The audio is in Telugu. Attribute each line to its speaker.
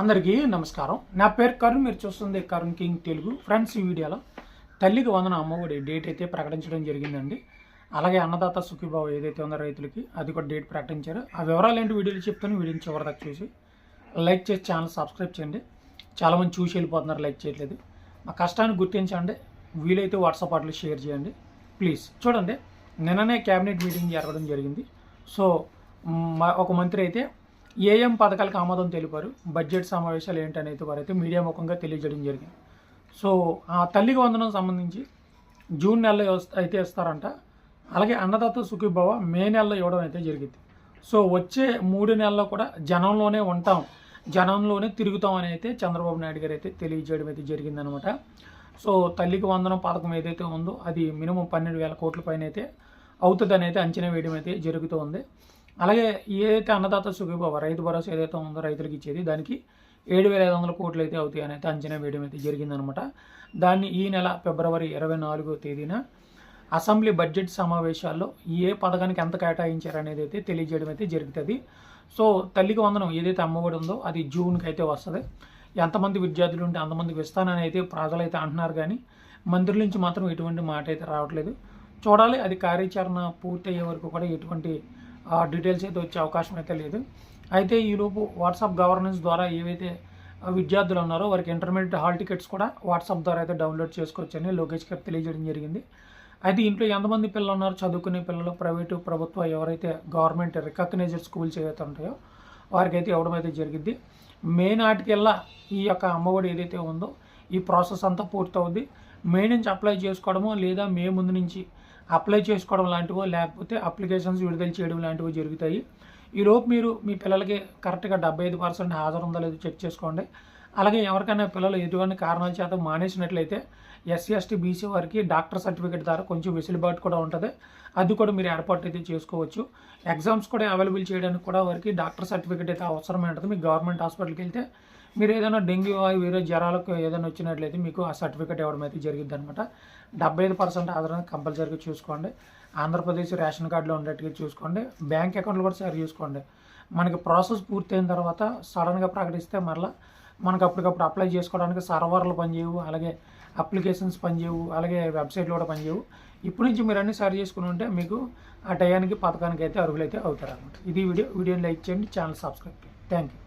Speaker 1: అందరికీ నమస్కారం. నా పేరు కరుణ్ మీరు చూస్తుంది కరుణ్ కింగ్ తెలుగు. ఫ్రెండ్స్ ఈ వీడియోలో తల్లికి వందన అమ్మఒడి డేట్ అయితే ప్రకటించడం జరిగిందండి. అలాగే అన్నదాత సుఖీభావ ఏదైతే ఉందో రైతులకి అది కూడా డేట్ ప్రకటించారు. ఆ వివరాలు ఏంటి వీడియోలు చెప్తాను. వీడియోని చివరిదాకా చూసి లైక్ చేసి ఛానల్ సబ్స్క్రైబ్ చేయండి. చాలామంది చూసి వెళ్ళిపోతున్నారు లైక్ చేయట్లేదు. మా కష్టాన్ని గుర్తించండి. వీలైతే వాట్సాప్ వాటిలో షేర్ చేయండి. ప్లీజ్. చూడండి నిన్ననే క్యాబినెట్ మీటింగ్ జరగడం జరిగింది. సో ఒక మంత్రి అయితే ఏఎం పథకాలకు ఆమోదం తెలిపారు. బడ్జెట్ సమావేశాలు ఏంటనేది వారైతే మీడియా ముఖంగా తెలియజేయడం జరిగింది. సో ఆ తల్లికి వందనం సంబంధించి జూన్ నెలలో అయితే ఇస్తారంట. అలాగే అన్నదాత సుఖీభవ మే నెలలో ఇవ్వడం అయితే జరిగింది. సో వచ్చే మూడు నెలల్లో కూడా జనంలోనే ఉంటాం. జనంలోనే తిరుగుతాం అని అయితే చంద్రబాబు నాయుడు గారు అయితే తెలియజేయడం అయితే జరిగిందనమాట. సో తల్లికి వందనం పథకం ఏదైతే ఉందో అది మినిమం పన్నెండు వేల కోట్ల పైన అయితే అవుతుందని అయితే అంచనా వేయడం అయితే జరుగుతూ ఉంది అలాగే ఏదైతే అన్నదాత సుఖీభావ రైతు భరోసా ఏదైతే ఉందో రైతులకు ఇచ్చేది దానికి ఏడు వేల ఐదు వందల కోట్లు అయితే అవుతాయి అనేది అంచనా వేయడం అయితే జరిగిందనమాట. దాన్ని ఈ నెల ఫిబ్రవరి ఇరవై నాలుగో తేదీన అసెంబ్లీ బడ్జెట్ సమావేశాల్లో ఏ పథకానికి ఎంత కేటాయించారు అనేది అయితే తెలియజేయడం అయితే జరుగుతుంది. సో తల్లికి వందనం ఏదైతే అమ్మఒడి ఉందో అది జూన్కి అయితే వస్తుంది. ఎంతమంది విద్యార్థులు ఉంటే అంతమందికి ఇస్తానని అయితే ప్రజలైతే అంటున్నారు కానీ మంత్రుల నుంచి మాత్రం ఎటువంటి మాట అయితే రావట్లేదు. చూడాలి అది కార్యాచరణ పూర్తయ్యే వరకు కూడా ఎటువంటి డీటెయిల్స్ అయితే వచ్చే అవకాశం అయితే లేదు. అయితే ఈలోపు వాట్సాప్ గవర్నెన్స్ ద్వారా ఏవైతే విద్యార్థులు ఉన్నారో వారికి ఇంటర్మీడియట్ హాల్ టికెట్స్ కూడా వాట్సాప్ ద్వారా అయితే డౌన్లోడ్ చేసుకోవచ్చని లోకేష్ గారు తెలియజేయడం జరిగింది. అయితే ఇంట్లో ఎంతమంది పిల్లలు ఉన్నారు? చదువుకునే పిల్లలు ప్రైవేటు ప్రభుత్వ ఎవరైతే గవర్నమెంట్ రికగ్నైజ్డ్ స్కూల్స్ ఏవైతే ఉంటాయో వారికి అయితే ఇవ్వడం అయితే జరిగింది. మే నాటికెల్లా ఈ యొక్క అమ్మఒడి ఏదైతే ఉందో ఈ ప్రాసెస్ అంతా పూర్తవుద్ది. మే నుంచి అప్లై చేసుకోవడమో లేదా మే ముందు నుంచి అప్లై చేసుకోవడం లాంటివో లేకపోతే అప్లికేషన్స్ విడుదల చేయడం లాంటివో జరుగుతాయి. ఈలోపు మీరు మీ పిల్లలకి కరెక్ట్గా డెబ్బై ఐదు పర్సెంట్ హాజరు ఉందో లేదో చెక్ చేసుకోండి. అలాగే ఎవరికైనా పిల్లలు ఎటువంటి కారణాల చేత మానేసినట్లయితే ఎస్సీ ఎస్టీ బీసీ వారికి డాక్టర్ సర్టిఫికేట్ ద్వారా కొంచెం వెసులుబాటు కూడా ఉంటుంది. అది కూడా మీరు ఏర్పాటు అయితే చేసుకోవచ్చు. ఎగ్జామ్స్ కూడా అవైలబుల్ చేయడానికి కూడా వారికి డాక్టర్ సర్టిఫికేట్ అయితే అవసరమే ఉంటుంది మీ గవర్నమెంట్ హాస్పిటల్కి వెళ్తే మీరు ఏదైనా డెంగ్యూ వేరే జ్వరాలకు ఏదైనా వచ్చినట్లయితే మీకు ఆ సర్టిఫికేట్ ఇవ్వడం అయితే జరిగింది అనమాట డెబ్బై ఐదు పర్సెంట్ ఆధారాన్ని కంపల్సరీగా చూసుకోండి. ఆంధ్రప్రదేశ్ రేషన్ కార్డులో ఉండేట్టుగా చూసుకోండి. బ్యాంక్ అకౌంట్లు కూడా సరి చూసుకోండి. మనకి ప్రాసెస్ పూర్తయిన తర్వాత సడన్గా ప్రకటిస్తే మరలా మనకు అప్పటికప్పుడు అప్లై చేసుకోవడానికి సర్వర్లు పనిచేయవు అలాగే అప్లికేషన్స్ పనిచేయవు అలాగే వెబ్సైట్లు కూడా పనిచేయవు. ఇప్పటి నుంచి మీరు అన్ని సరి చేసుకుని ఉంటే మీకు ఆ టయానికి పథకానికి అయితే అర్హులైతే అవుతారు అనమాట ఇది వీడియో. వీడియోని లైక్ చేయండి ఛానల్ సబ్స్క్రైబ్ చేయండి. Thank you